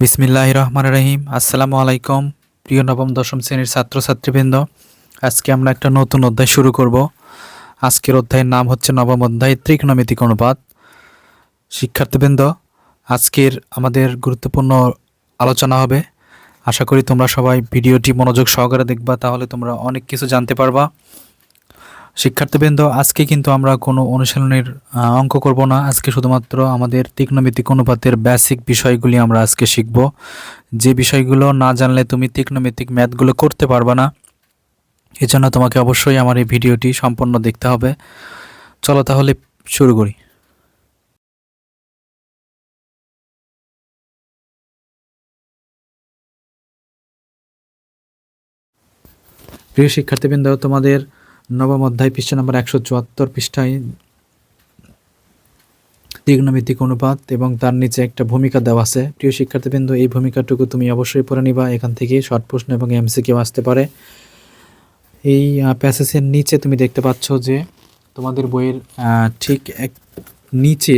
বিসমিল্লাহ রহমান রহিম আসসালামু আলাইকুম প্রিয় নবম, দশম শ্রেণির ছাত্রছাত্রীবৃন্দ। আজকে আমরা একটা নতুন অধ্যায় শুরু করব। আজকের অধ্যায়ের নাম হচ্ছে নবম অধ্যায়, ত্রিকোণমিতিক অনুপাত। শিক্ষার্থীবৃন্দ, আজকের আমাদের গুরুত্বপূর্ণ আলোচনা হবে। আশা করি তোমরা সবাই ভিডিওটি মনোযোগ সহকারে দেখবা, তাহলে তোমরা অনেক কিছু জানতে পারবা। শিক্ষার্থীবৃন্দ, আজকে কিন্তু আমরা কোনো অনুশীলনের অঙ্ক করব না। আজকে শুধুমাত্র আমাদের ত্রিকোণমিতিক অনুপাতের বেসিক বিষয়গুলি আমরা আজকে শিখব। যে বিষয়গুলো না জানলে তুমি ত্রিকোণমিতিক ম্যাথগুলো করতে পারবে না, এজন্য তোমাকে অবশ্যই আমার এই ভিডিওটি সম্পূর্ণ দেখতে হবে। চলো তাহলে শুরু করি। প্রিয় শিক্ষার্থীবৃন্দ, তোমাদের নবম অধ্যায়, পৃষ্ঠা নম্বর একশো চুয়াত্তর, পৃষ্ঠায় ত্রিগ্নমিতিক অনুপাত এবং তার নিচে একটা ভূমিকা দেওয়া আছে। প্রিয় শিক্ষার্থীবৃন্দ, এই ভূমিকাটুকু তুমি অবশ্যই পড়ে নিবা। এখান থেকে শর্ট প্রশ্ন এবং এমসিকিউ আসতে পারে। এই প্যাসেজের নিচে তুমি দেখতে পাচ্ছ যে তোমাদের বইয়ের ঠিক এক, নিচে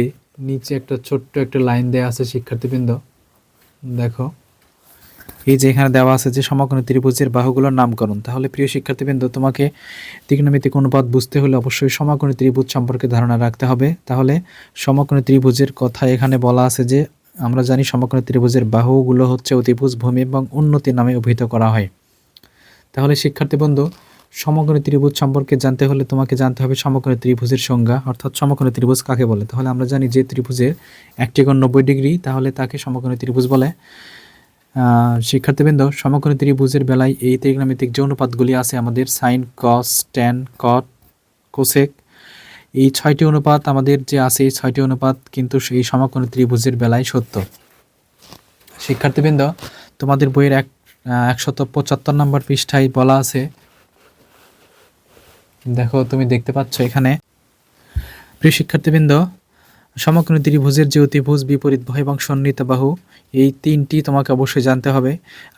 নিচে একটা ছোট্ট একটা লাইন দেওয়া আছে শিক্ষার্থীবৃন্দ। দেখো। এই যে এখানে দেওয়া আছে যে সমকোণী ত্রিভুজের বাহুগুলোর নামকরণ, তাহলে প্রিয় শিক্ষার্থীবৃন্দ, তোমাকে ত্রিকোণমিতিক অনুপাত বুঝতে হলে অবশ্যই সমকোণী ত্রিভুজ সম্পর্কে ধারণা রাখতে হবে। তাহলে সমকোণী ত্রিভুজের কথা এখানে বলা আছে যে, আমরা জানি সমকোণী ত্রিভুজের বাহুগুলো হচ্ছে অতিভুজ ভূমি এবং উন্নতি নামে অভিহিত করা হয়। তাহলে শিক্ষার্থীবৃন্দ সমকোণী ত্রিভুজ সম্পর্কে জানতে হলে তোমাকে জানতে হবে সমকোণী ত্রিভুজের সংজ্ঞা, অর্থাৎ সমকোণী ত্রিভুজ কাকে বলে? তাহলে আমরা জানি যে ত্রিভুজের একটি কোণ নব্বই ডিগ্রি, তাহলে তাকে সমকোণী ত্রিভুজ বলে। শিক্ষার্থীবৃন্দ সমকোণী ত্রিভুজের বেলায় এই ত্রিগ্নমিতিক যে অনুপাতগুলি আছে আমাদের sine, cos, tan, cot, cosec. এই ছয়টি অনুপাত আমাদের যে আছে, এই ছয়টি অনুপাত কিন্তু এই সমকোণী ত্রিভুজের বেলায় সত্য। শিক্ষার্থীবৃন্দ, তোমাদের বইয়ের এক একশত পঁচাত্তর নম্বর পৃষ্ঠায় বলা আছে। দেখো, তুমি দেখতে পাচ্ছ এখানে। প্রিয় শিক্ষার্থীবৃন্দ সমকোণী ত্রিভুজের যে অতিভুজ বিপরীত বাহু এবং সন্নিহিত বাহু, এই তিনটি তোমাকে অবশ্যই জানতে হবে।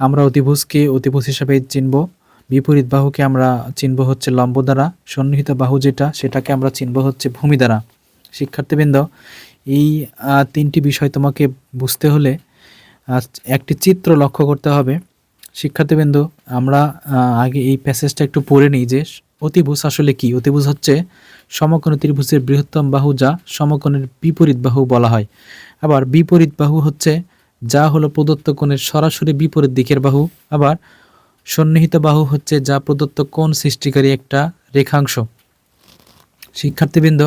আমরা অতিভুজকে অতিভুজ হিসাবে চিনব। বিপরীত বাহুকে আমরা চিনব হচ্ছে লম্ব দ্বারা, সন্নিহিত বাহু যেটা, সেটাকে আমরা চিনব হচ্ছে ভূমি দ্বারা। শিক্ষার্থীবৃন্দ, এই তিনটি বিষয় তোমাকে বুঝতে হলে একটি চিত্র লক্ষ্য করতে হবে। শিক্ষার্থীবৃন্দ, আমরা আগে এই প্যাসেজটা একটু পড়ে নিই যে অতিভুজ আসলে কি? অতিভুজ হচ্ছে সমকোণ ত্রিভুজের বৃহত্তম বাহু যা সমকোণের বিপরীত বাহু বলা হয়। আবার বিপরীত বাহু হচ্ছে যা হলো প্রদত্ত কোণের সরাসরি বিপরীত দিকের বাহু। আবার সন্নিহিত বাহু হচ্ছে যা প্রদত্ত কোণ সৃষ্টিকারী একটা রেখাংশ। শিক্ষার্থীবৃন্দ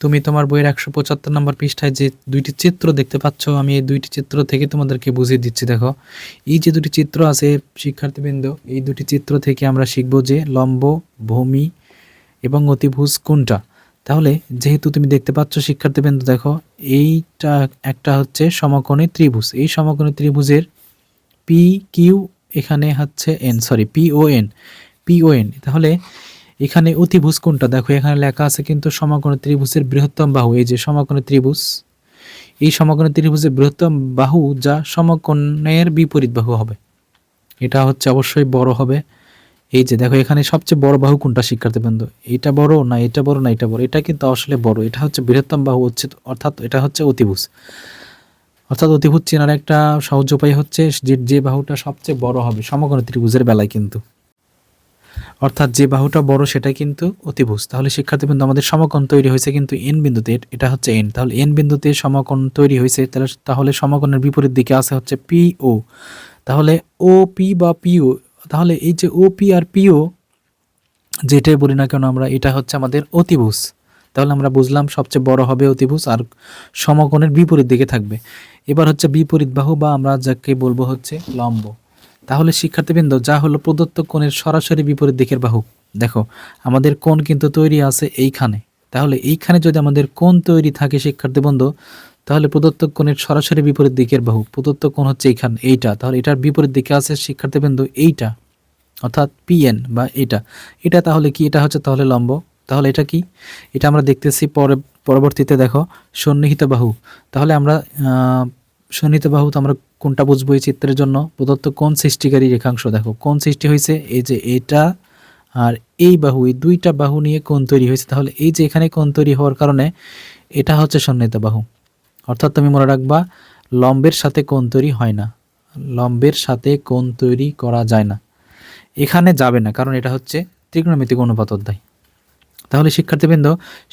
তুমি তোমার বইয়ের একশো পঁচাত্তর নম্বর পৃষ্ঠায় যে দুইটি চিত্র দেখতে পাচ্ছ, আমি এই দুইটি চিত্র থেকে তোমাদেরকে বুঝিয়ে দিচ্ছি, দেখো। এই যে দুটি চিত্র আছে, শিক্ষার্থীবৃন্দ, এই দুটি চিত্র থেকে আমরা শিখব যে লম্ব, ভূমি এবং অতিভুজ কোনটা। তাহলে, যেহেতু তুমি দেখতে পাচ্ছ শিক্ষার্থীবৃন্দ, দেখো, এইটা একটা হচ্ছে সমকোণী ত্রিভুজ। এই সমকোণী ত্রিভুজের পি কিউ এখানে হচ্ছে N sorry P O N P O N তাহলে এখানে অতিভুজ কোনটা? দেখো, এখানে লেখা আছে কিন্তু সমকোণী ত্রিভুজের বৃহত্তম বাহু, এই যে সমকোণী ত্রিভুজ। এই সমকোণী ত্রিভুজের বৃহত্তম বাহু যা সমকোণের বিপরীত বাহু হবে। এটা হচ্ছে অবশ্যই বড় হবে। এই যে দেখো, এখানে সবচেয়ে বড় বাহু কোনটা শিক্ষার্থীবৃন্দ এটা বড় না এটা বড় না এটা বড়? এটা কিন্তু আসলে বড়। এটা হচ্ছে বৃহত্তম বাহু হচ্ছে অর্থাৎ এটা হচ্ছে অতিভুজ। অর্থাৎ অতিভুজ চেনার একটা সহজ উপায় হচ্ছে যে যে বাহুটা সবচেয়ে বড় হবে সমকোণ ত্রিভুজের বেলায় কিন্তু। অর্থাৎ যে বাহুটা বড়, সেটা কিন্তু অতিভুজ। তাহলে শিক্ষার্থীবৃন্দ আমাদের সমকোণ তৈরি হয়েছে কিন্তু এন বিন্দুতে, এটা হচ্ছে এন তাহলে এন বিন্দুতে সমকোণ তৈরি হয়েছে, তাহলে তাহলে সমকোণের বিপরীত দিকে আছে হচ্ছে পি ও তাহলে ও পি বা পিও তাহলে এই যে ও পি আর পিও যেটাই বলি না কেন আমরা, এটা হচ্ছে আমাদের অতিভুজ। তাহলে আমরা বুঝলাম সবচেয়ে বড় হবে অতিভুজ আর সমকোণের বিপরীত দিকে থাকবে। এবার হচ্ছে বিপরীত বাহু বা আমরা যাকে বলব হচ্ছে লম্ব। তাহলে শিক্ষার্থীবৃন্দ, যা হলো প্রদত্ত কোণের সরাসরি বিপরীত দিকের বাহু। দেখো, আমাদের কোণ কিন্তু তৈরি আছে এইখানে। তাহলে এইখানে যদি আমাদের কোণ তৈরি থাকে শিক্ষার্থীবৃন্দ, তাহলে প্রদত্ত কোণের সরাসরি বিপরীত দিকের বাহু, প্রদত্ত কোণ হচ্ছে এইখানে, এইটা। তাহলে এটার বিপরীত দিকে আছে শিক্ষার্থীবৃন্দ এইটা, অর্থাৎ পিএন বা এটা। এটা তাহলে কি? এটা হচ্ছে তাহলে লম্ব। তাহলে এটা কি? এটা আমরা দেখতেছি পরে, পরবর্তীতে দেখো সন্নিহিত বাহু। তাহলে আমরা সন্নিহিত বাহু আমরা কোনটা বুঝব এই চিত্রের জন্য? প্রদত্ত কোন সৃষ্টিকারী রেখাংশ? দেখো, কোন সৃষ্টি হয়েছে? এই যে এটা আর এই বাহু, এই দুইটা বাহু নিয়ে কোন তৈরি হয়েছে। তাহলে এই যে এখানে কোন তৈরি হওয়ার কারণে এটা হচ্ছে সন্নিহিত বাহু অর্থাৎ তুমি মনে রাখবা, লম্বের সাথে কোন তৈরি হয় না। লম্বের সাথে কোন তৈরি করা যায় না। এখানে যাবে না, কারণ এটা হচ্ছে ত্রিকোণমিতিক অনুপাত অধ্যায়। তাহলে শিক্ষার্থীবৃন্দ,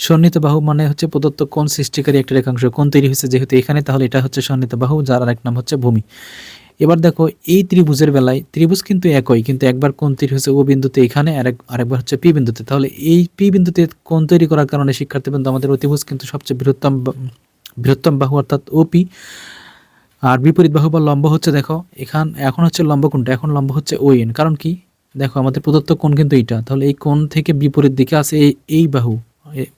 সন্নিহিত বাহু মানে হচ্ছে প্রদত্ত কোন সৃষ্টিকারী একটা রেখাংশ। কোন তৈরি হয়েছে যেহেতু এখানে, তাহলে এটা হচ্ছে সন্নিহিত বাহু, যার আরেক নাম হচ্ছে ভূমি। এবার দেখো, এই ত্রিভুজের বেলায়, ত্রিভুজ কিন্তু একই, কিন্তু একবার কোন তৈরি হয়েছে ও বিন্দুতে এখানে, আরেক, আরেকবার হচ্ছে পি বিন্দুতে। তাহলে এই পি বিন্দুতে কোন তৈরি করার কারণে শিক্ষার্থীবৃন্দ, আমাদের অতিভুজ কিন্তু সবচেয়ে বৃহত্তম বৃহত্তম বাহু, অর্থাৎ ওপি আর বিপরীত বাহু বা লম্ব হচ্ছে, দেখো, এখান, এখন হচ্ছে লম্ব কোণটা, এখন লম্ব হচ্ছে ও এন। কারণ কি? দেখো, আমাদের প্রদত্ত কোণ কিন্তু এইটা। তাহলে এই কোণ থেকে বিপরীত দিকে আছে এই এই বাহু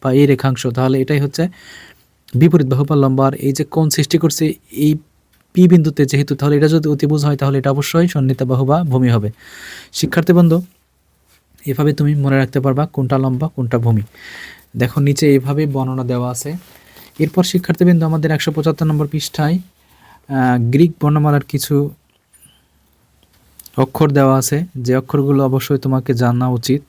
বা এই রেখাংশ। তাহলে এটাই হচ্ছে বিপরীত বাহু বা লম্বা আর এই যে কোণ সৃষ্টি করছে এই পি বিন্দুতে যেহেতু, তাহলে এটা যদি অতিভুজ হয়, তাহলে এটা অবশ্যই সন্নিহিত বাহু বা ভূমি হবে। শিক্ষার্থী বন্ধু, এভাবে তুমি মনে রাখতে পারবা কোনটা লম্বা কোনটা ভূমি। দেখো, নিচে এভাবে বর্ণনা দেওয়া আছে। এরপর শিক্ষার্থীবৃন্দ আমাদের একশো পঁচাত্তর নম্বর পৃষ্ঠায় গ্রিক বর্ণমালার কিছু অক্ষর দেওয়া আছে। যে অক্ষরগুলো অবশ্যই তোমাকে জানা উচিত।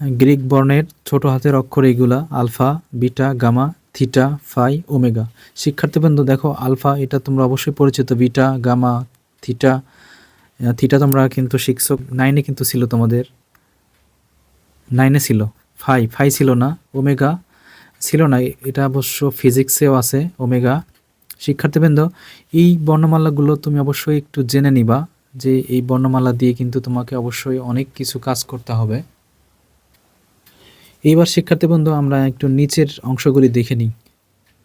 গ্রিক বর্ণের ছোট হাতের অক্ষর এইগুলা, alpha, beta, gamma, theta, phi, omega. শিক্ষার্থীবৃন্দ, দেখো, আলফা, এটা তোমরা অবশ্যই পরিচিত। বিটা, গামা, থিটা থিটা তোমরা কিন্তু শিখছো। নাইনে কিন্তু ছিল তোমাদের। নাইনে ছিল। ফাই ফাই ছিল না, ওমেগা ছিল না। এটা অবশ্য ফিজিক্সেও আছে, ওমেগা। শিক্ষার্থীবৃন্দ, এই বর্ণমালাগুলো তুমি অবশ্যই একটু জেনে নিবা। যে এই বর্ণমালা দিয়ে কিন্তু তোমাকে অবশ্যই অনেক কিছু কাজ করতে হবে। এইবার শিক্ষার্থী বন্ধু, আমরা একটু নিচের অংশগুলি দেখে নিই।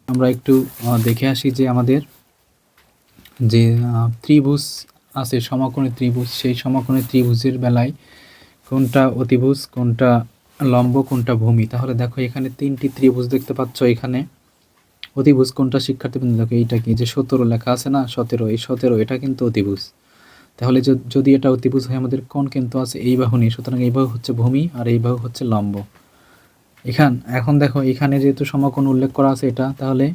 আমরা একটু দেখে আসি যে আমাদের যে ত্রিভুজ আছে, সমকোণী ত্রিভুজ, সেই সমকোণী ত্রিভুজের বেলায় কোনটা অতিভুজ, কোনটা লম্ব, কোনটা ভূমি? তাহলে দেখো, এখানে তিনটি ত্রিভুজ দেখতে পাচ্ছ এখানে। অতিভুজ কোনটা? শিক্ষার্থী দেখো এইটা কি? যে সতেরো লেখা আছে না? সতেরো। এই সতেরো, এটা কিন্তু অতিভুজ। তাহলে যদি এটা অতিভুজ হয় আমাদের কোন কিন্তু আছে এই বাহু নিয়ে সুতরাং এই বাহু হচ্ছে ভূমি আর এই বাহু হচ্ছে লম্ব। এখান, এখন দেখো, এখানে যেহেতু সমকোণ উল্লেখ করা আছে এটা, তাহলে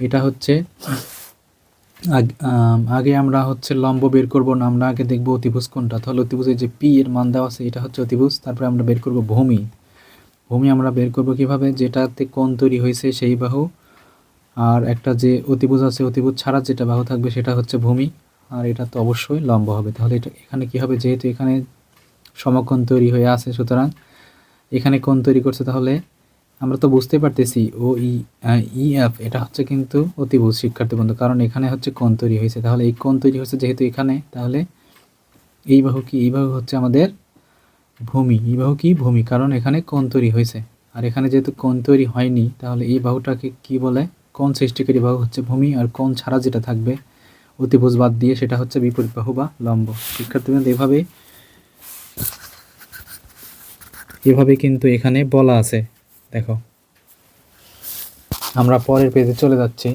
এটা হচ্ছে আগ- আমরা হচ্ছে লম্ব বের করব না, আমরা আগে দেখব অতিভুজ কোনটা তাহলে অতিভুজের যে পি এর মান দেওয়া আছে, এটা হচ্ছে অতিভুজ, তারপরে আমরা বের করব ভূমি। ভূমি আমরা বের করব কীভাবে? যেটাতে কোণ তৈরি হয়েছে সেই বাহু, আর একটা যে অতিভুজ আছে, অতিভুজ ছাড়া যেটা বাহু থাকবে সেটা হচ্ছে ভূমি। আর এটা তো অবশ্যই লম্ব হবে। তাহলে এটা এখানে কি হবে? যেহেতু এখানে সমকোণ তৈরি হয়ে আছে, সুতরাং এখানে কোণ তৈরি করছে, তাহলে আমরা তো বুঝতে পারতেছি ও ই এফ, এটা হচ্ছে কিন্তু অতিভুজ শিক্ষার্থী বন্ধু, কারণ এখানে হচ্ছে কোণ তৈরি হয়েছে। তাহলে এই কোণ তৈরি হয়েছে যেহেতু এখানে, তাহলে এই বাহু কি? এই বাহু হচ্ছে আমাদের ভূমি, এই বাহু কি? ভূমি, কারণ এখানে কোণ তৈরি হয়েছে। আর এখানে যেহেতু কোণ তৈরি হয়নি, তাহলে এই বাহুটাকে কি বলে? কোণ সৃষ্টিকারী বাহু হচ্ছে ভূমি, আর কোণ ছাড়া যেটা থাকবে অতিভুজ বাদ দিয়ে সেটা হচ্ছে বিপরীত বাহু বা লম্ব। শিক্ষার্থীবৃন্দ এভাবে এভাবে কিন্তু এখানে বলা আছে। দেখো। আমরা পরের পেজে চলে যাচ্ছি।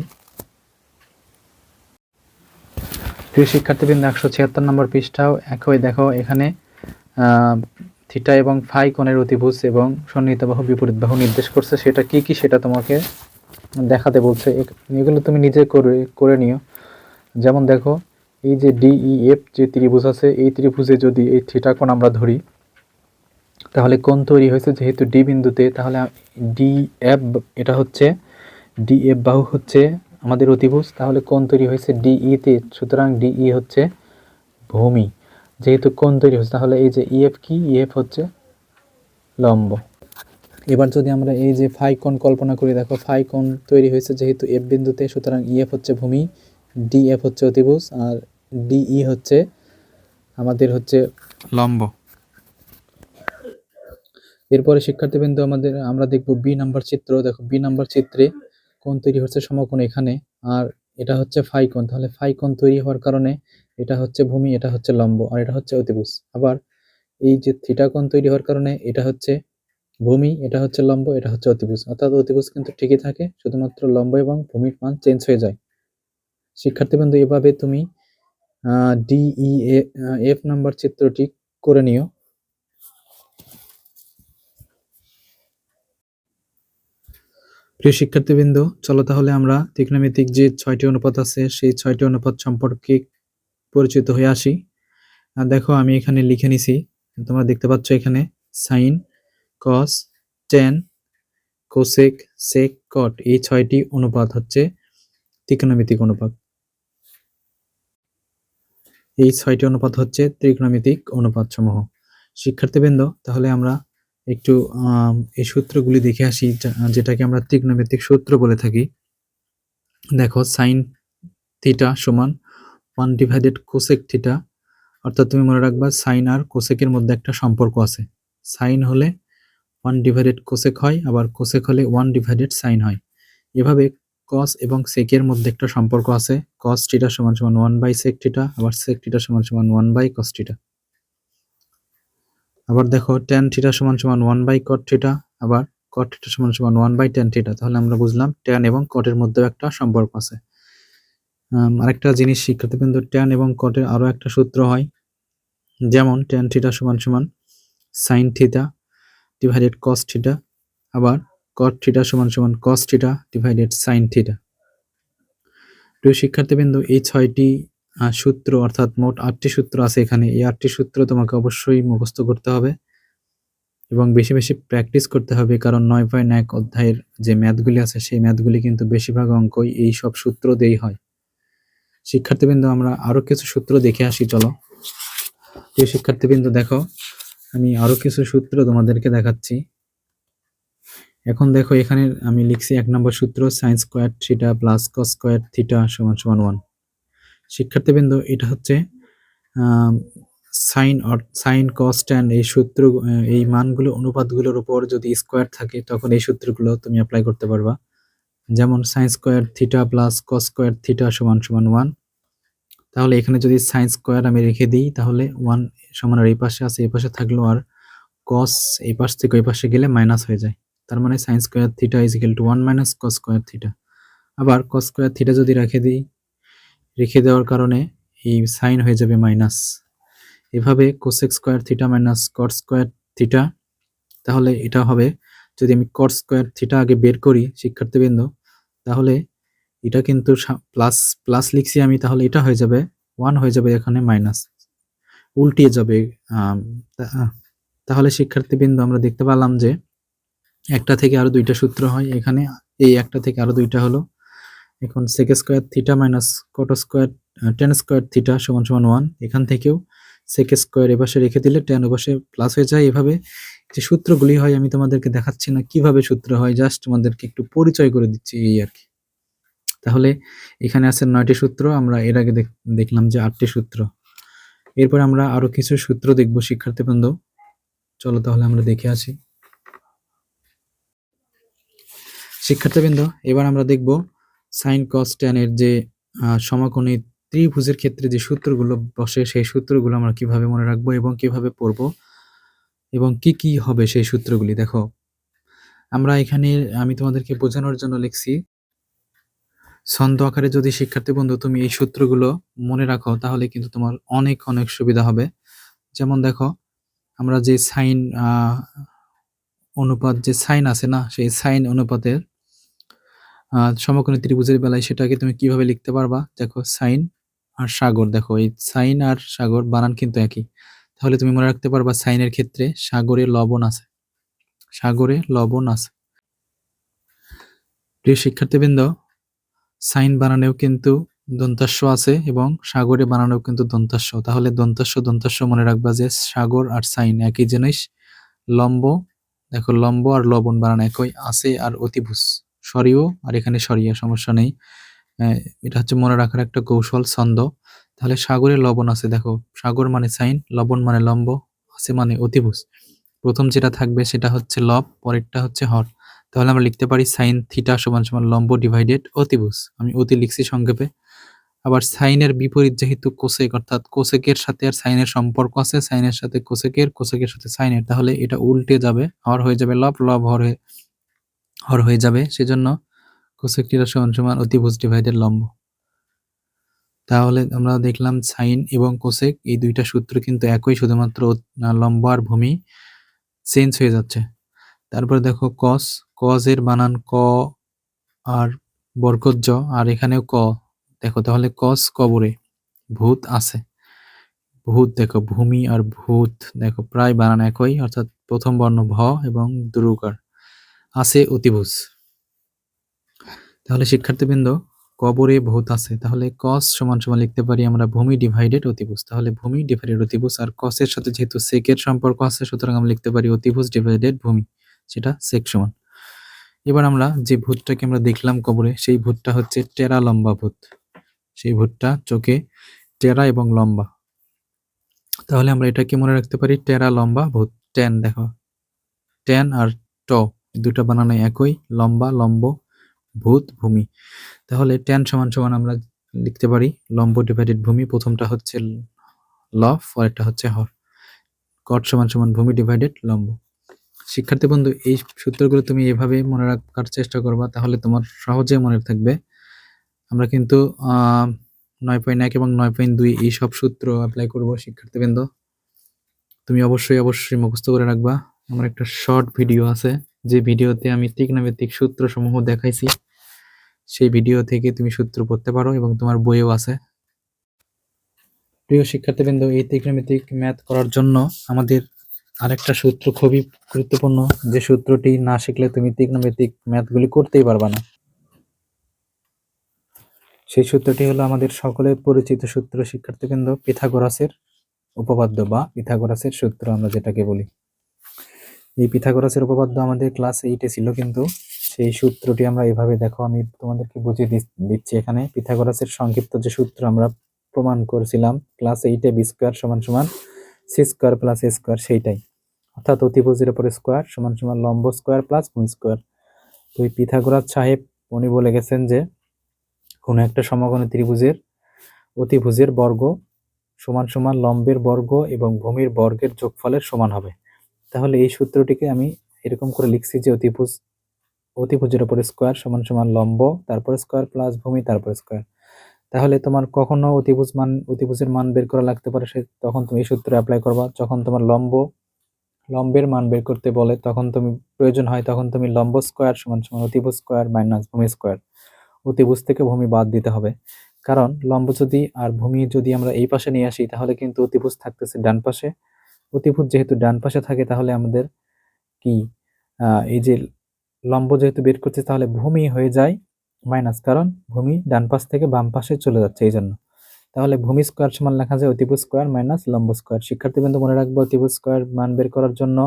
প্রিয় শিক্ষার্থীবৃন্দ, একশো ছিয়াত্তর নম্বর পৃষ্ঠাও একই। দেখো, এখানে থিটা এবং ফাই কোণের অতিভুজ এবং সন্নিহিত বাহু বিপরীত বাহু নির্দেশ করছে। সেটা কি কি সেটা তোমাকে দেখাতে বলছে। এগুলো তুমি নিজে করে করে নিও। যেমন দেখো, এই যে ডিইএফ যে ত্রিভুজ আছে, এই ত্রিভুজে যদি এই থিটা কোণ আমরা ধরি, তাহলে কোণ তৈরি হয়েছে যেহেতু ডি বিন্দুতে, তাহলে ডি এফ এটা হচ্ছে ডি এফ বাহু হচ্ছে আমাদের অতিভুজ, তাহলে কোণ তৈরি হয়েছে ডিই তে, সুতরাং ডিই হচ্ছে ভূমি। যেহেতু কোণ তৈরি হয়েছে, তাহলে এই যে ইএফ কি? ইএফ হচ্ছে লম্ব। এবার যদি আমরা এই যে ফাই কোণ কল্পনা করি, দেখো ফাই কোণ তৈরি হয়েছে যেহেতু এফ বিন্দুতে, সুতরাং ইএফ হচ্ছে ভূমি। ডিএফ হচ্ছে অতিভুজ আর ডিই হচ্ছে আমাদের হচ্ছে লম্ব। এরপরে শিক্ষার্থীবৃন্দ আমাদের আমরা দেখব বি নাম্বার চিত্র। দেখো বি নাম্বার চিত্রে কোণ তৈরি হচ্ছে সমকোণ এখানে আর এটা হচ্ছে ফাই কোণ। তাহলে ফাই কোণ তৈরি হওয়ার কারণে এটা হচ্ছে ভূমি এটা হচ্ছে লম্ব আর এটা হচ্ছে অতিভুজ। আবার এই যে থিটা কোণ তৈরি হওয়ার কারণে এটা হচ্ছে ভূমি এটা হচ্ছে লম্ব এটা হচ্ছে অতিভুজ। অর্থাৎ অতিভুজ কিন্তু ঠিকই থাকে শুধুমাত্র লম্ব এবং ভূমির মান চেঞ্জ হয়ে যায়। শিক্ষার্থীবৃন্দ, এভাবে তুমি ডিই এফ নাম্বার চিত্রটি করে নিও। প্রিয় শিক্ষার্থীবৃন্দ, চলো তাহলে আমরা ত্রিকোণমিতিক যে ছয়টি অনুপাত আছে, সেই ছয়টি অনুপাত সম্পর্কে পরিচিত হয়ে আসি। দেখো, আমি এখানে লিখে নিছি, তোমরা দেখতে পাচ্ছ এখানে sine cos tan cosec sec cot এই ছয়টি অনুপাত হচ্ছে ত্রিকোণমিতিক অনুপাত। এই ছয়টি অনুপাত হচ্ছে ত্রিকোণমিতিক অনুপাতসমূহ। শিক্ষার্থীবৃন্দ, তাহলে আমরা একটু এই সূত্রগুলি দেখে আসি যেটাকে আমরা ত্রিকোণমিতিক সূত্র বলে থাকি। দেখো সাইন থিটা সমান ওয়ান ডিভাইডেড কোসেক থিটা অর্থাৎ তুমি মনে রাখবা সাইন আর কোসেকের মধ্যে একটা সম্পর্ক আছে। সাইন হলে ওয়ান ডিভাইডেড কোসেক হয়, আবার কোসেক হলে ওয়ান ডিভাইডেড সাইন হয়। এভাবে কস এবং সেকের মধ্যে একটা সম্পর্ক আছে। কস থিটা সমান সমান ওয়ান বাই সেক থিটা আবার সেক থিটা সমান সমান ওয়ান বাই কস থিটা আবার দেখো ট্যান থিটা সমান সমান ওয়ান বাই কট থিটা আবার কট থিটা সমান সমান ওয়ান বাই ট্যান থিটা তাহলে আমরা বুঝলাম ট্যান এবং কটের মধ্যেও একটা সম্পর্ক আছে। আরেকটা জিনিস শিক্ষার্থীবৃন্দ ট্যান এবং কটের আরও একটা সূত্র হয়। যেমন ট্যান থিটা সমান সমান sine theta divided cos theta আবার কট থিটা সমান সমান cos theta divided sine theta প্রিয় শিক্ষার্থীবৃন্দ, এই ছয়টি সূত্র, অর্থাৎ মোট আটটি সূত্র আছে এখানে। এই আটটি সূত্র তোমাকে অবশ্যই মুখস্থ করতে হবে এবং বেশি বেশি প্র্যাকটিস করতে হবে, কারণ নয় পয়েন্ট এক অধ্যায়ের যে ম্যাথগুলি আছে, সেই ম্যাথগুলি কিন্তু বেশিরভাগ অঙ্কই এই সব সূত্র দিয়েই হয়। শিক্ষার্থীবৃন্দ, আমরা আরও কিছু সূত্র দেখে আসি, চলো। প্রিয় শিক্ষার্থীবৃন্দ, দেখো, আমি আরও কিছু সূত্র তোমাদেরকে দেখাচ্ছি। এখন দেখো এখানে আমি লিখছি এক নম্বর সূত্র sine square theta plus cos square theta সমান সমান ওয়ান শিক্ষার্থীবৃন্দ, এটা হচ্ছে সাইন সাইন কস ট্যান এই সূত্র এই মানগুলো অনুপাতগুলোর উপর যদি স্কোয়ার থাকে, তখন এই সূত্রগুলো তুমি অ্যাপ্লাই করতে পারবা। যেমন sine square theta plus cos square theta সমান সমান ওয়ান তাহলে এখানে যদি সাইন স্কোয়ার আমি রেখে দিই, তাহলে ওয়ান সমান আর এই পাশে আছে, এই পাশে থাকল আর কস এই পাশ থেকে ওই পাশে গেলে মাইনাস হয়ে যায়। তার মানে sine square theta is equal to one minus cos square theta আবার কস স্কোয়ার থিটা যদি রেখে দিই, রেখে দেওয়ার কারণে এই সাইন হয়ে যাবে মাইনাস এভাবে cosec square theta minus cot square theta তাহলে এটা হবে, যদি আমি কট স্কোয়ার থিটা আগে বের করি শিক্ষার্থীবৃন্দ, তাহলে এটা কিন্তু প্লাস প্লাস লিখছি আমি, তাহলে এটা হয়ে যাবে ওয়ান হয়ে যাবে এখানে মাইনাস উল্টিয়ে যাবে তাহলে শিক্ষার্থীবৃন্দ আমরা দেখতে পেলাম যে একটা থেকে আরও দুইটা সূত্র হয় এখানে। এই একটা থেকে আরও দুইটা হলো। এখন sec square theta minus cot square tan square theta সমান সমান ওয়ান এখান থেকেও সেক স্কোয়ার এপাশে রেখে দিলে টেন ওপাশে প্লাস হয়ে যায় এভাবে। যে সূত্রগুলি হয় আমি তোমাদেরকে দেখাচ্ছি না কীভাবে সূত্র হয় জাস্ট তোমাদেরকে একটু পরিচয় করে দিচ্ছি এই আর কি। তাহলে এখানে আছে নয়টি সূত্র, আমরা এর আগে দেখ- দেখলাম যে আটটি সূত্র। এরপর আমরা আরও কিছু সূত্র দেখব শিক্ষার্থীবৃন্দ চলো তাহলে আমরা দেখে আসি। শিক্ষার্থীবৃন্দ, এবার আমরা দেখব সাইন কস এর যে সমকোণী ত্রিভুজের ক্ষেত্রে যে সূত্রগুলো বসে, সেই সূত্রগুলো আমরা কীভাবে মনে রাখব এবং কীভাবে পড়ব এবং কি কি হবে সেই সূত্রগুলি দেখো। আমরা এখানে, আমি তোমাদেরকে বোঝানোর জন্য লিখছি, ছন্দ আকারে যদি শিক্ষার্থী বন্ধু তুমি এই সূত্রগুলো মনে রাখো, তাহলে কিন্তু তোমার অনেক অনেক সুবিধা হবে। যেমন দেখো, আমরা যে সাইন অনুপাত, যে সাইন আছে না, সেই সাইন অনুপাতের সমকোণী ত্রিভুজের বেলায় সেটাকে তুমি কীভাবে লিখতে পারবা? দেখো, সাইন আর সাগর। দেখো, এই সাইন আর সাগর বানান কিন্তু একই। তাহলে তুমি মনে রাখতে পারবা সাইনের ক্ষেত্রে সাগরে লবণ আছে। সাগরে লবণ আছে। প্রিয় শিক্ষার্থীবৃন্দ, সাইন বানানেও কিন্তু দন্তাস্য আছে এবং সাগরে বানানেও কিন্তু দন্তাস্য তাহলে দন্তাস্য দন্তাস্য মনে রাখবা যে সাগর আর সাইন একই জিনিস। লম্ব, দেখো, লম্ব আর লবণ বানানো একই, আছে আর অতিভুজ। সরিও, আর এখানে সরিয়া সমস্যা নেই। এটা হচ্ছে মনে রাখার একটা কৌশল, ছন্দ। তাহলে সাগরে লবণ আছে, দেখো। সাগর মানে সাইন, লবণ মানে লম্ব, আছে মানে অতিভুজ। প্রথম যেটা থাকবে সেটা হচ্ছে লব, পরেরটা হচ্ছে হর। তাহলে আমরা লিখতে পারি সাইন থিটা সমান সমান লম্ব ডিভাইডেড অতিভুজ। আমি অতি লিখছি সংক্ষেপে। আবার সাইনের বিপরীত যেহেতু কোসেক অর্থাৎ কোসেকের সাথে আর সাইনের সম্পর্ক আছে, সাইনের সাথে কোসেকের কোসেকের সাথে সাইনের, তাহলে এটা উল্টে যাবে, হর হয়ে যাবে লব লব, হর হয়ে হর হয়ে যাবে, সেজন্য কোসেক থিটা সমান সমান অতিভুজ ডিভাইডেড লম্ব। তাহলে আমরা দেখলাম সাইন এবং কোসেক, এই দুইটা সূত্র কিন্তু একই, শুধুমাত্র লম্ব আর ভূমি চেঞ্জ হয়ে যাচ্ছে। তারপরে দেখো কস কজ এর বানান ক আর বরকত জ আর এখানেও ক। দেখো তাহলে কস কবরে, ভূত আছে। ভূত দেখো, ভূমি আর ভূত। দেখো প্রায় বানান একই, অর্থাৎ প্রথম বর্ণ ভ এবং দুরুকার। আছে অতিভুজ। তাহলে শিক্ষার্থীবৃন্দ, কবরে ভূত আছে, তাহলে কস সমান সমান লিখতে পারি আমরা ভূমি ডিভাইডেড অতিভুজ। তাহলে ভূমি ডিভাইডেড অতিভুজ আর কসের সাথে যেহেতু সেকের সম্পর্ক আছে, সুতরাং আমরা লিখতে পারি অতিভুজ ডিভাইডেড ভূমি, সেটা সেক সমান। এবার আমরা যে ভূতটাকে আমরা দেখলাম কবরে, সেই ভূতটা হচ্ছে টেরা লম্বা ভূত। সেই ভূতটা চোখে টেরা এবং লম্বা। তাহলে আমরা এটাকে মনে রাখতে পারি টেরা লম্বা ভূত টেন দেখো। টেন আর ট। দুটো বানানো একই, লম্বা, লম্ব, ভূত, ভূমি। তাহলে টেন সমান সমান আমরা লিখতে পারি লম্ব ডিভাইডেড ভূমি। প্রথমটা হচ্ছে লফ আরেকটা হচ্ছে হর। কট সমান সমান ভূমি ডিভাইডেড লম্ব। শিক্ষার্থী বন্ধু, এই সূত্রগুলো তুমি এভাবে মনে রাখার চেষ্টা করবা, তাহলে তোমার সহজে মনে থাকবে। আমরা কিন্তু নয় পয়েন্ট এক এবং নয় পয়েন্ট দুই এই সব সূত্র অ্যাপ্লাই করব শিক্ষার্থীবৃন্দ তুমি অবশ্যই অবশ্যই মুখস্থ করে রাখবা। আমার একটা শর্ট ভিডিও আছে, যে ভিডিওতে আমি ত্রিকোণমিতিক সূত্র সমূহ দেখাইছি। সেই ভিডিও থেকে তুমি সূত্র পড়তে পারো এবং তোমার বইও আছে। প্রিয় শিক্ষার্থীবৃন্দ, এই ত্রিকোণমিতিক ম্যাথ করার জন্য আমাদের আরেকটা সূত্র খুবই গুরুত্বপূর্ণ। যে সূত্রটি না শিখলে তুমি ত্রিকোণমিতিক ম্যাথগুলি করতেই পারবা না। সেই সূত্রটি হলো আমাদের সকলের পরিচিত সূত্র, শিক্ষার্থীবৃন্দ, পিথাগোরাসের উপপাদ্য বা পিথাগোরাসের সূত্র আমরা যেটাকে বলি। এই পিথাগোরাসের উপপাদ্য আমাদের ক্লাস এইটে ছিল কিন্তু সেই সূত্রটি আমরা এভাবে দেখো, আমি তোমাদেরকে বুঝিয়ে দিচ্ছি এখানে। পিথাগোরাসের সংক্ষিপ্ত যে সূত্র আমরা প্রমাণ করেছিলাম ক্লাস এইটে বি স্কোয়ার সমান সমান C square plus A square সেইটাই। অর্থাৎ অতিভুজের উপরে স্কোয়ার সমান সমান লম্ব স্কোয়ার প্লাস ভূমি স্কোয়ার তো এই পিথাগোরাস সাহেব, উনি বলে গেছেন যে, কোনো একটা সমকোণী ত্রিভুজের অতিভুজের বর্গ সমান সমান লম্বের বর্গ এবং ভূমির বর্গের যোগফলের সমান হবে। তাহলে এই সূত্রটিকে আমি এরকম করে লিখছি যে অতিভুজ অতিভুজের উপরে স্কোয়ার সমান সমান লম্ব, তারপর স্কোয়ার প্লাস ভূমি, তারপর স্কোয়ার তাহলে তোমার কখনো অতিভুজ মান, অতিভুজের মান বের করা লাগতে পারে সে তখন তুমি এই সূত্র অ্যাপ্লাই করবা। যখন তোমার লম্ব, লম্বের মান বের করতে বলে, তখন তুমি প্রয়োজন হয় তখন তুমি লম্ব স্কোয়ার সমান সমান অতিভুজ স্কোয়ার মাইনাস ভূমি স্কোয়ার অতিভুজ থেকে ভূমি বাদ দিতে হবে। কারণ লম্ব যদি আর ভূমি যদি আমরা এই পাশে নিয়ে আসি, তাহলে কিন্তু অতিভুজ থাকতেছে ডান পাশে। অতিভুজ যেহেতু ডান পাশে থাকে, তাহলে আমাদের কি? এই যে লম্ব যেহেতু বের করছে, তাহলে ভূমি হয়ে যায় মাইনাস কারণ ভূমি ডান পাশ থেকে বাম পাশে চলে যাচ্ছে এই জন্য। তাহলে ভূমি স্কোয়ার সমান লেখা যায় অতিভুজ স্কোয়ার মাইনাস লম্ব স্কোয়ার শিক্ষার্থীবৃন্দ, মনে রাখব অতিভুজ স্কোয়ার মান বের করার জন্য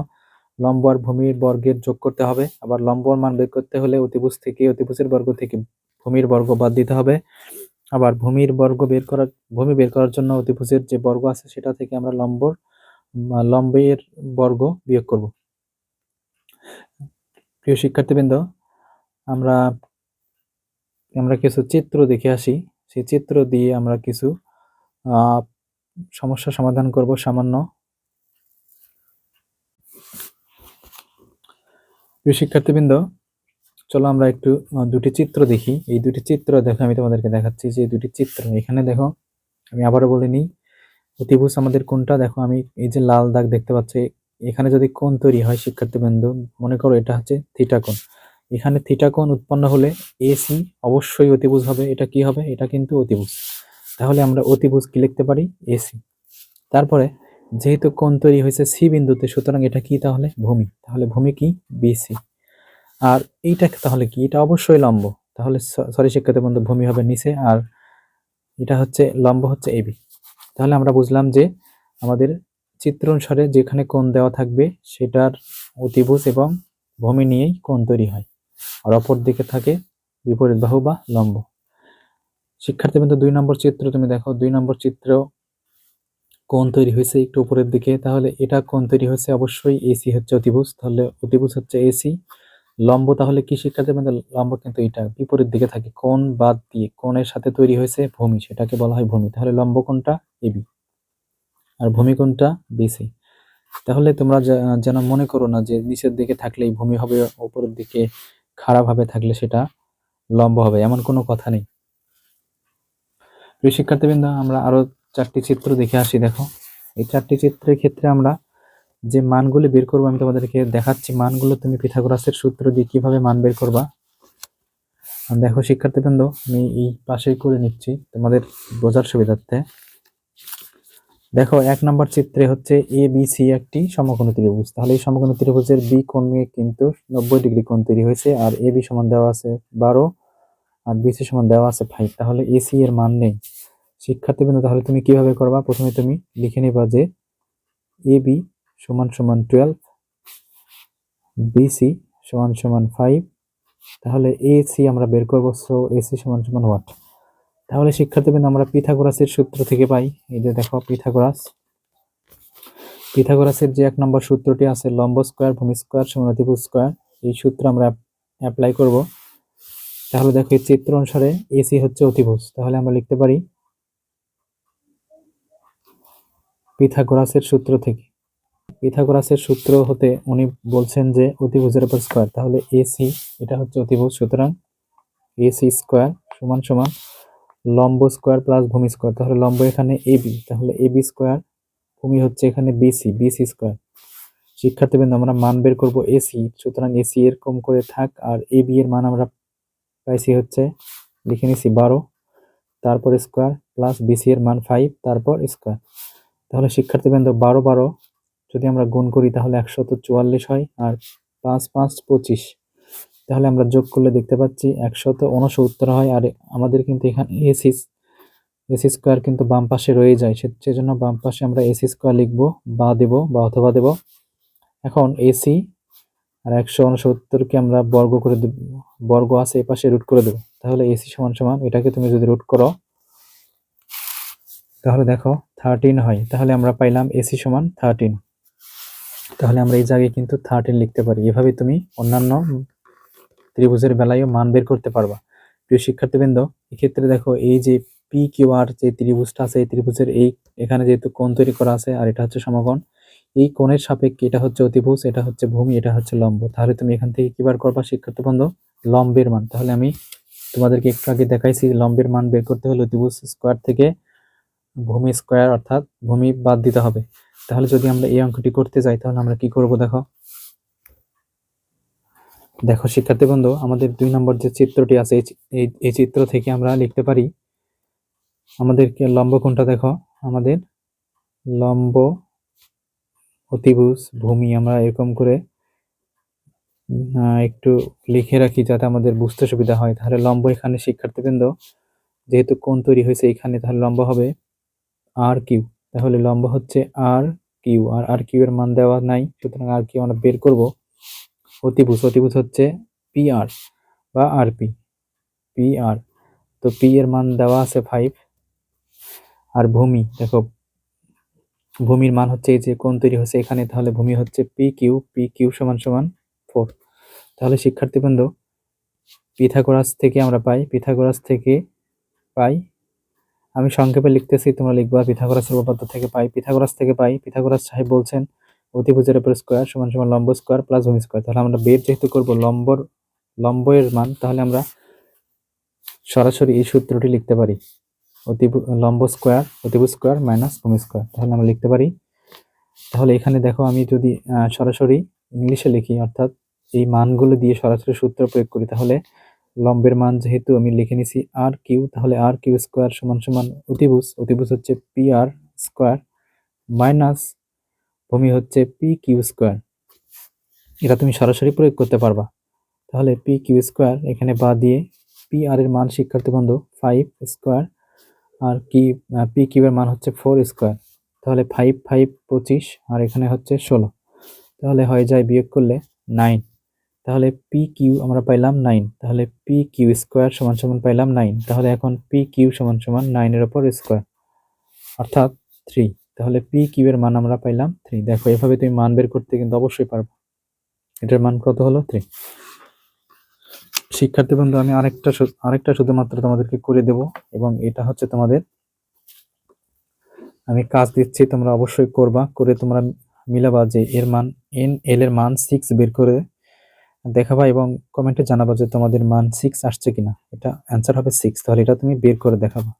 লম্ব আর ভূমির বর্গের যোগ করতে হবে। আবার লম্বর মান বের করতে হলে অতিভুজ থেকে অতিভুজের বর্গ থেকে ভূমির বর্গ বাদ দিতে হবে। আবার ভূমির বর্গ বের করার, ভূমি বের করার জন্য অতিভুজের যে বর্গ আছে, সেটা থেকে আমরা লম্বর লম্বের বর্গ বিয়োগ করব। প্রিয় শিক্ষার্থীবৃন্দ, আমরা আমরা কিছু চিত্র দেখে আসি। সেই চিত্র দিয়ে আমরা কিছু সমস্যা সমাধান করব সামান্য। প্রিয় শিক্ষার্থীবৃন্দ, চলো আমরা একটু দুটি চিত্র দেখি। এই দুটি চিত্র দেখো, আমি তোমাদেরকে দেখাচ্ছি যে দুটি চিত্র। এখানে দেখো, আমি আবারও বলে নিই অতিভুজ আমাদের কোনটা? দেখো, আমি এই যে লাল দাগ দেখতে পাচ্ছি, এখানে যদি কোণ তৈরি হয় শিক্ষার্থীবৃন্দ, মনে করো এটা হচ্ছে থিটা এখানে থিটা উৎপন্ন হলে এসি অবশ্যই অতিভুজ হবে। এটা কি হবে? এটা কিন্তু অতিভুজ। তাহলে আমরা অতিভুজ কি লিখতে পারি? এসি। তারপরে, যেহেতু কোণ তৈরি হয়েছে সি বিন্দুতে, সুতরাং এটা কি তাহলে? ভূমি। তাহলে ভূমি কি? বিসি। আর এইটা তাহলে কি? এটা অবশ্যই লম্ব। তাহলে সরি শিক্ষার্থী বন্ধু ভূমি হবে নিচে, আর এটা হচ্ছে, লম্ব হচ্ছে এবি তাহলে আমরা বুঝলাম যে আমাদের চিত্র অনুসারে যেখানে কোণ দেওয়া থাকবে সেটার অতিভুজ এবং ভূমি নিয়েই কোণ তৈরি হয়। আর অপর দিকে থাকে বিপরীত বাহু বা লম্ব। শিক্ষার্থী বন্ধু দুই নম্বর চিত্র তুমি দেখো, দুই নম্বর চিত্র কোণ তৈরি হয়েছে একটু উপরের দিকে। তাহলে এটা কোণ তৈরি হয়েছে অবশ্যই এসি হচ্ছে অতিভুজ, তাহলে অতিভুজ হচ্ছে এসি। লম্ব, তাহলে কি শিক্ষার্থী বন্ধু লম্ব কিন্তু এটা বিপরীত দিকে থাকে। কোণ বাদ দিয়ে কোণের সাথে তৈরি হয়েছে ভূমি, সেটাকে বলা হয় ভূমি। তাহলে লম্ব কোণটা এবি আর ভূমি কোণটা বিসি তাহলে তোমরা যেন মনে করো না যে নিচের দিকে থাকলেই ভূমি হবে উপরের দিকে খারাপভাবে থাকলে সেটা লম্ব হবে, এমন কোনো কথা নেই। প্রিয় শিক্ষার্থীবৃন্দ, আমরা আরও চারটি চিত্র দেখে আসি, দেখো। এই চারটি চিত্রের ক্ষেত্রে আমরা যে মানগুলি বের করব আমি তোমাদেরকে দেখাচ্ছি। মানগুলো তুমি পিথাগোরাসের সূত্র দিয়ে কীভাবে মান বের করবা। দেখো শিক্ষার্থীবৃন্দ, আমি এই পাশেই করে নিচ্ছি তোমাদের বোঝার সুবিধার্থে। দেখো, এক নম্বর চিত্রে হচ্ছে এ বি সি একটি সমকোণ ত্রিভুজ। তাহলে এই সমকোণ ত্রিভুজের বি কোণ নিয়ে কিন্তু নব্বই ডিগ্রি কোণ তৈরি হয়েছে, আর এ বি সমান দেওয়া আছে বারো, আর বি সি সমান দেওয়া আছে ফাইভ তাহলে এসি এর মান নেই। শিক্ষার্থীবৃন্দ, তাহলে তুমি কীভাবে করবা? প্রথমে তুমি লিখে নিবা যে এ বি সমান সমান টুয়েলভ বিসি সমান সমান ফাইভ তাহলে এসি আমরা বের করব সো এসি সমান সমান ওয়াট তাহলে শিক্ষার্থীবৃন্দ, আমরা পিথাগোরাসের সূত্র থেকে পাই। এই যে দেখো, পিথাগোরাস। পিথাগোরাসের যে এক নম্বর সূত্রটি আছে, লম্ব স্কোয়ার ভূমি স্কোয়ার সমান অতিভুজ স্কোয়ার এই সূত্র আমরা অ্যাপ্লাই করব। তাহলে দেখো, এই চিত্র অনুসারে এসি হচ্ছে অতিভুজ। তাহলে আমরা লিখতে পারি, পিথাগোরাসের সূত্র থেকে। পিথাগোরাসের সূত্র হতে উনি বলছেন যে অতিভুজের উপর স্কোয়ার তাহলে এসি, এটা হচ্ছে অতিভুজ, সুতরাং এসি স্কোয়ার সমান সমান লম্ব স্কোয়ার প্লাস ভূমি স্কোয়ার তাহলে লম্ব এখানে এবি তাহলে এবি স্কোয়ার ভূমি হচ্ছে এখানে বিসি বিসি স্কোয়ার শিক্ষার্থীবৃন্দ, আমরা মান বের করব এসি সুতরাং এসি এরকম করে থাক, আর এ বি এর মান আমরা পাইছি হচ্ছে, লিখে নিছি বারো, তারপর স্কোয়ার প্লাস বিসি এর মান ফাইভ তারপর স্কোয়ার তাহলে শিক্ষার্থীবৃন্দ, বারো বারো যদি আমরা গুণ করি তাহলে একশত চুয়াল্লিশ হয় আর পাঁচ পাঁচ পঁচিশ। তাহলে আমরা যোগ করলে দেখতে পাচ্ছি একশত উনসত্তর হয় আর আমাদের কিন্তু এখানে এসি এসি স্কোয়ার কিন্তু বাম পাশে রয়ে যায়। সে- সেজন্য বাম পাশে আমরা এসি স্কোয়ার লিখব, বা দেব বা অথবা দেব। এখন এসি আর একশো উনসত্তরকে আমরা বর্গ করে দেব, বর্গ আছে এ পাশে রুট করে দেবো। তাহলে এসি সমান সমান, এটাকে তুমি যদি রুট করো, তাহলে দেখো থার্টিন হয়। তাহলে আমরা পাইলাম এসি সমান থার্টিন তাহলে আমরা এই জায়গায় কিন্তু থার্টিন লিখতে পারি। এভাবে তুমি অন্যান্য ত্রিভুজের বেলায়ও মান বের করতে পারবা। প্রিয় শিক্ষার্থীবৃন্দ, এক্ষেত্রে দেখো এই যে পি কিউ আর যে ত্রিভুজটা আছে, এই ত্রিভুজের এই এখানে যেহেতু কোণ তৈরি করা আছে আর এটা হচ্ছে সমকোণ, এই কোণের সাপেক্ষে এটা হচ্ছে অতিভুজ, এটা হচ্ছে ভূমি, এটা হচ্ছে লম্ব। তাহলে তুমি এখান থেকে কি বার করবা শিক্ষার্থীবৃন্দ? লম্বের মান। তাহলে আমি তোমাদেরকে একটু আগে দেখাইছি, লম্বের মান বের করতে হলে অতিভুজ স্কোয়ার থেকে ভূমি স্কোয়ার অর্থাৎ ভূমি বাদ দিতে হবে। তাহলে যদি আমরা এই অঙ্কটি করতে যাই, তাহলে আমরা কি করব দেখো? দেখো শিক্ষার্থী বন্ধু, আমাদের দুই নম্বর যে চিত্রটি আছে, এই চিত্র থেকে আমরা লিখতে পারি, আমাদেরকে লম্ব কোনটা দেখো? আমাদের লম্ব অতিভুজ ভূমি আমরা এরকম করে একটু লিখে রাখি যাতে আমাদের বুঝতে সুবিধা হয়। তাহলে লম্ব এখানে শিক্ষার্থীবৃন্দ যেহেতু কোন তৈরি হয়েছে এখানে, তাহলে লম্ব হবে আর কিউ। তাহলে লম্ব হচ্ছে আর কিউ, আর আর কিউ এর মান দেওয়া নাই, সুতরাং আর কিউ আমরা বের করব অতিভুজ অতিভুজ হচ্ছে পি আর বা আর পি পি আর তো পি এর মান দেওয়া আছে ফাইভ আর ভূমি, দেখো, ভূমির মান হচ্ছে এই যে কোন তৈরি হচ্ছে এখানে, তাহলে ভূমি হচ্ছে পি কিউ পি কিউ সমান সমান ফোর তাহলে শিক্ষার্থীবৃন্দ, পিথাগোরাস থেকে আমরা পাই, পিথাগোরাস থেকে পাই আমি সংক্ষেপে লিখতেছি, তোমরা লিখবা পিথাগোরাসের উপপাদ্য থেকে পাই, পিথাগোরাস থেকে পাই। পিথাগোরাস সাহেব বলছেন অতিভুজের উপর স্কোয়ার সমান সমান লম্ব স্কোয়ার প্লাস ভূমি স্কোয়ার তাহলে আমরা বের যেহেতু করব লম্বর লম্বের মান, তাহলে আমরা সরাসরি এই সূত্রটি লিখতে পারি। অতি লম্ব স্কোয়ার অতিভুজ স্কোয়ার মাইনাস ভূমি স্কোয়ার তাহলে আমরা লিখতে পারি, তাহলে এখানে দেখো আমি যদি সরাসরি ইংলিশে লিখি, অর্থাৎ এই মানগুলো দিয়ে সরাসরি সূত্র প্রয়োগ করি, তাহলে লম্বের মান যেহেতু আমি লিখে নিছি আর কিউ, তাহলে আর কিউ স্কোয়ার সমান সমান অতিভুজ। অতিভুজ হচ্ছে পি আর স্কোয়ার মাইনাস ভূমি হচ্ছে পি কিউ স্কোয়ার। এটা তুমি সরাসরি প্রয়োগ করতে পারবা। তাহলে পি কিউ স্কোয়ার এখানে বাদ দিয়ে পি আর এর মান শিক্ষার্থী বন্ধু ফাইভ স্কোয়ার আর কি পি কিউ এর মান হচ্ছে ফোর স্কোয়ার। তাহলে ফাইভ ফাইভ পঁচিশ আর এখানে হচ্ছে ষোলো। তাহলে হয়ে যায় বিয়োগ করলে নাইন তাহলে পি কিউ আমরা পাইলাম নাইন তাহলে পি কিউ স্কোয়ার সমান সমান পাইলাম নাইন তাহলে এখন পি কিউ সমান সমান নাইনের ওপর স্কোয়ার অর্থাৎ থ্রি তাহলে পি কিউ এর মান আমরা পাইলাম থ্রি দেখো এভাবে তুমি মান বের করতে কিন্তু অবশ্যই পারবে এটার মান কত হলো থ্রি শিক্ষার্থী বন্ধু, আমি আরেকটা আরেকটা শুধুমাত্র তোমাদেরকে করে দেব, এবং এটা হচ্ছে তোমাদের, আমি কাজ দিচ্ছি, তোমরা অবশ্যই করবা, করে তোমরা মিলাবা যে এর মান এন এল এর মান সিক্স বের করে দেখাবা এবং কমেন্টে জানাবা যে তোমাদের মান সিক্স আসছে কিনা। এটা অ্যান্সার হবে সিক্স তাহলে এটা তুমি বের করে দেখাবা।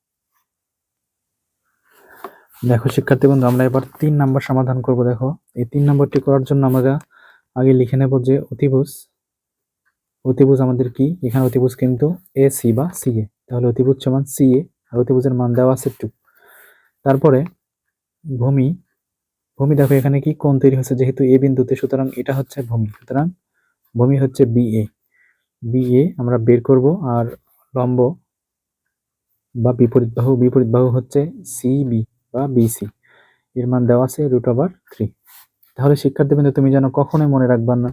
দেখো শিক্ষার্থী বন্ধু, আমরা এবার তিন নাম্বার সমাধান করব, দেখো। এই তিন নম্বরটি করার জন্য আমরা আগে লিখে নেব যে অতিভুজ। অতিভুজ আমাদের কি? এখানে অতিভুজ কিন্তু এ সি বা সি এ তাহলে অতিভুজ সমান সি এ আর অতিভুজের মান দেওয়া আছে টু তারপরে ভূমি। ভূমি দেখো এখানে কি কোন তৈরি হচ্ছে যেহেতু এ বিন্দুতে, সুতরাং এটা হচ্ছে ভূমি। সুতরাং ভূমি হচ্ছে বি এ বি এ আমরা বের করব আর লম্ব বা বিপরীত বাহু বিপরীত বাহু হচ্ছে সিবি বা বিসি এর মান দেওয়া আছে রুট ওভার থ্রি তাহলে শিক্ষার্থী বিন্দু, তুমি যেন কখনোই মনে রাখবা না,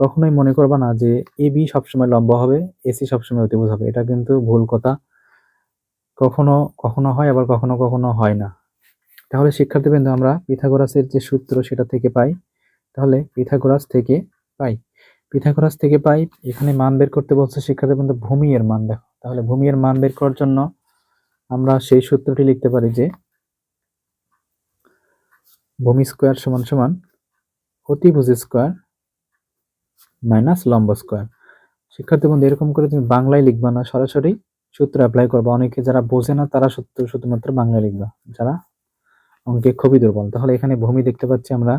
কখনোই মনে করবা না যে এ বি সবসময় লম্ব হবে এসি সবসময় অতিভুজ হবে। এটা কিন্তু ভুল কথা। কখনো কখনো হয়, আবার কখনো কখনো হয় না। তাহলে শিক্ষার্থী বিন্দু, আমরা পিথাগোরাসের যে সূত্র সেটা থেকে পাই। তাহলে পিথাগোরাস থেকে পাই। পিথাগোরাস থেকে পাই, এখানে মান বের করতে বলছে শিক্ষার্থী বিন্দু ভূমি এর মান দেখো। তাহলে ভূমি এর মান বের করার জন্য আমরা সেই সূত্রটি লিখতে পারি যে ভূমি স্কোয়ার সমান সমান অতিভুজ স্কোয়ার মাইনাস লম্ব স্কোয়ার। শিক্ষার্থী বন্ধু, এরকম করে তুমি বাংলায় লিখবা না, সরাসরি সূত্র অ্যাপ্লাই করবা। অনেকে যারা বোঝে না, তারা সূত্র শুধুমাত্র বাংলায় লিখবা, যারা অঙ্কে খুবই দুর্বল। তাহলে এখানে ভূমি দেখতে পাচ্ছি আমরা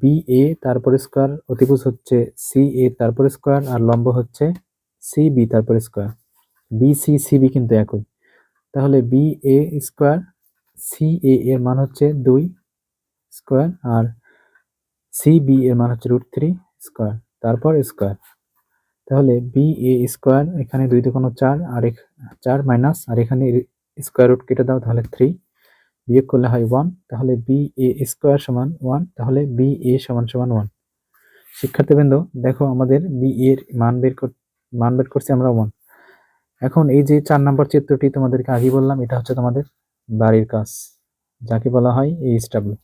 বি এ তারপরে স্কোয়ার অতিভুজ হচ্ছে সি এ তারপরে স্কোয়ার আর লম্ব হচ্ছে সি বি তারপরে square B C C B কিন্তু একই। তাহলে B A square C A এর মান হচ্ছে দুই স্কোয়ার আর সি বি এর মান হচ্ছে রুট থ্রি স্কোয়ার তারপর স্কোয়ার তাহলে বি এ স্কোয়ার এখানে দুই দুগুণ চার, আর এক চার মাইনাস আর এখানে স্কোয়ার রুট কেটে দাও, তাহলে থ্রি বিয়োগ করলে হয় ওয়ান তাহলে বি এ স্কোয়ার সমান ওয়ান তাহলে বি এ সমান সমান ওয়ান শিক্ষার্থীবৃন্দ, দেখো আমাদের বি এর মান বের মান বের করছি আমরা ওয়ান এখন এই যে চার নম্বর চিত্রটি তোমাদেরকে আগে বললাম, এটা হচ্ছে তোমাদের বাড়ির কাজ। যাকে বলা হয় এই ডাব্লিউ